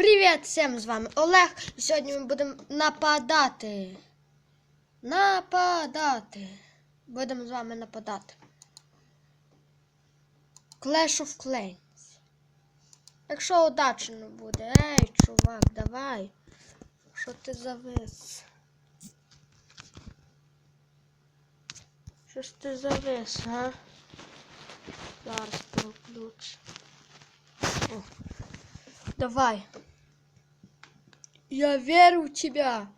Привіт всім! З вами Олег. І сьогодні ми будемо нападати. Нападати. Будемо з вами нападати. Clash of Clans. Якщо удачно буде. Ей, чувак, давай. Що ти завис? Що ж ти завис, а? Зараз проключ. О. Давай. Я верю в тебя.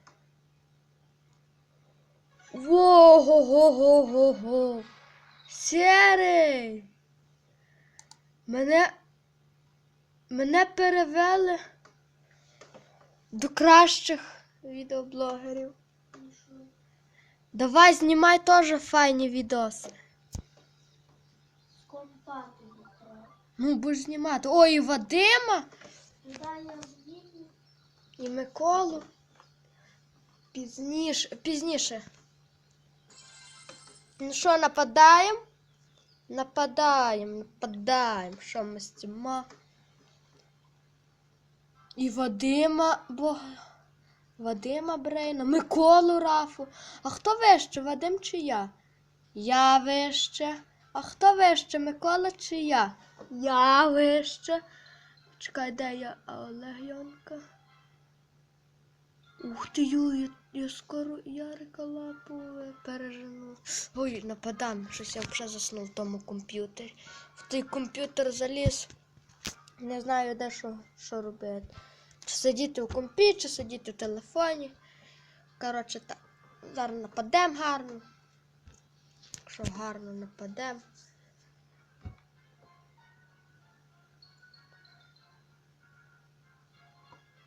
Во-го-го-го-го-го. Серий. Мене. Мене перевели до кращих відеоблогерів. Давай знімай теж файні відоси. Компати. Ну, будеш знімати. Ой, Вадима. Да, я. І Миколу. Пізніше. Пізніше. Ну що, нападаємо? Нападаємо, нападаємо. Що ми з цим? І Вадима, бо... Вадима Брейна, Миколу Рафу. А хто вище, Вадим чи я? Я вище. А хто вище, Микола чи я? Я вище. Чекай, де я А, Олег Йонка? Ух ти, я, я скоро Ярика лапу е, пережену. Ой, нападам, щось я вже заснув в тому комп'ютері. В той комп'ютер заліз. Не знаю, де що, що робити. Чи сидіти у компі, чи сидіти в телефоні. Коротше, так. Зараз нападемо гарно. Якщо гарно нападемо.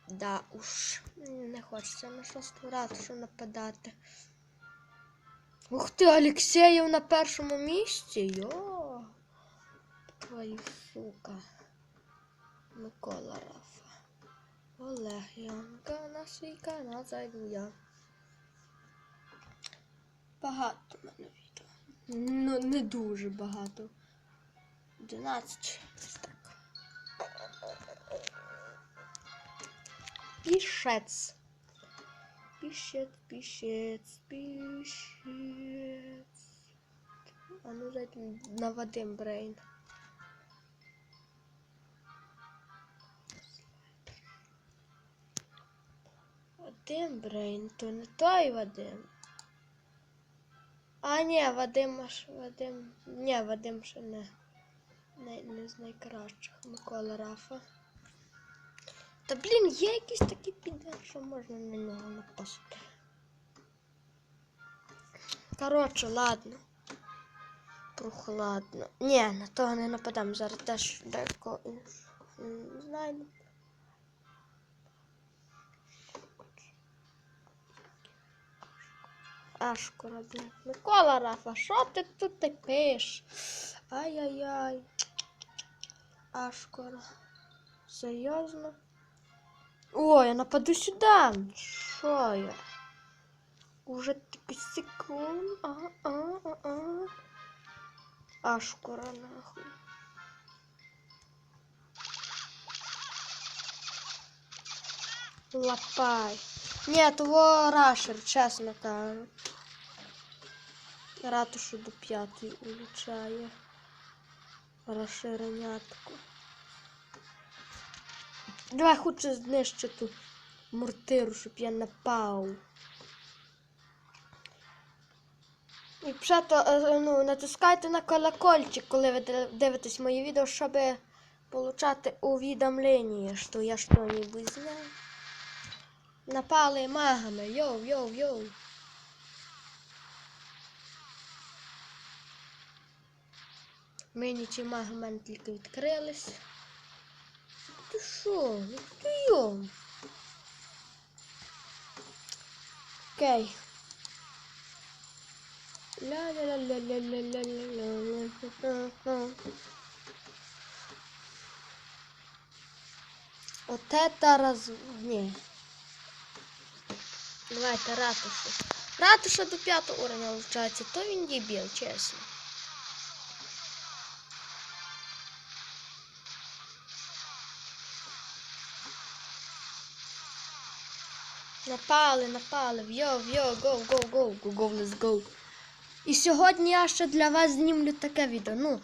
Да уж, не хочеться на шосту ратушу нападати. Ух ти, Алексеєв на першому місці. Йо. Твою сука. Микола Рафа. Олег Янка на свій канал зайду я. Багато мене відео. Ну, не дуже багато. 11. Так. Пішець. Пішець, пішець, пішець. А ну зайти на Вадим Брейн. Вадим Брейн, то не той Вадим. А, ні, Вадим аж Вадим. Ні, Вадим ще не, не, не з найкращих. Микола Рафа. Та блін, є якийсь такий підер, що можна на нього напасти. Коротше, ладно. Прохладно. Ні, на того не нападемо. Зараз теж деко знаю. Ашкора, блін. Микола Рафа, що ти тут ти пиш? Ай-яй-яй. Ашкора. Серйозно? О, я нападу сюда. Що я? Уже 5 секунд. А, а, а, а. Ашкора нахуй. Лапай. Ні, того рашер, чесно кажу. Ратушу до п'ятої улучшає. Розширенятку. Давай хоче знищити мортиру, щоб я напав. І ще е, ну, натискайте на колокольчик, коли ви дивитесь мої відео, щоб получати увідомлення, що я що-небудь знаю. Напали магами. Йоу, йоу, йоу. Мені в мене тільки відкрились. Ти що? Ну ти йом. Окей. Ля-ля-ля-ля-ля-ля-ля-ля-ля-ля. Вот это раз... Не. Давайте ратушу. Ратуша до п'ятого уровня вивчається, то він дебіл, чесно. Напали, напали. Йо, йо, go, go, go, go, go, let's go. І сьогодні я ще для вас знімлю таке відео. Ну,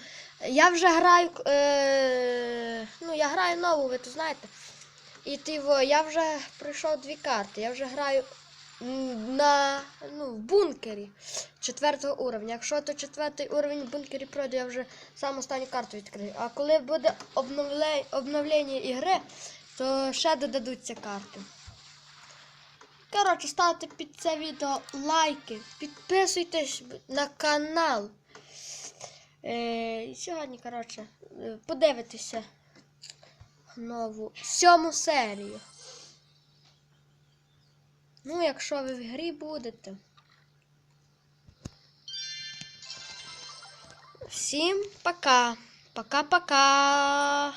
я вже граю. Е... Ну, я граю нову, ви то знаєте. І ти во, я вже пройшов дві карти. Я вже граю на ну, в бункері четвертого уровня. Якщо то четвертий уровень в бункері пройде, я вже сам останню карту відкрию. А коли буде обновлення ігри, то ще додадуться карти. Коротше, ставте під це відео лайки, підписуйтесь на канал. Е, сьогодні, коротше, е, подивитися нову сьому серію. Ну, якщо ви в грі будете. Всім пока. Пока-пока.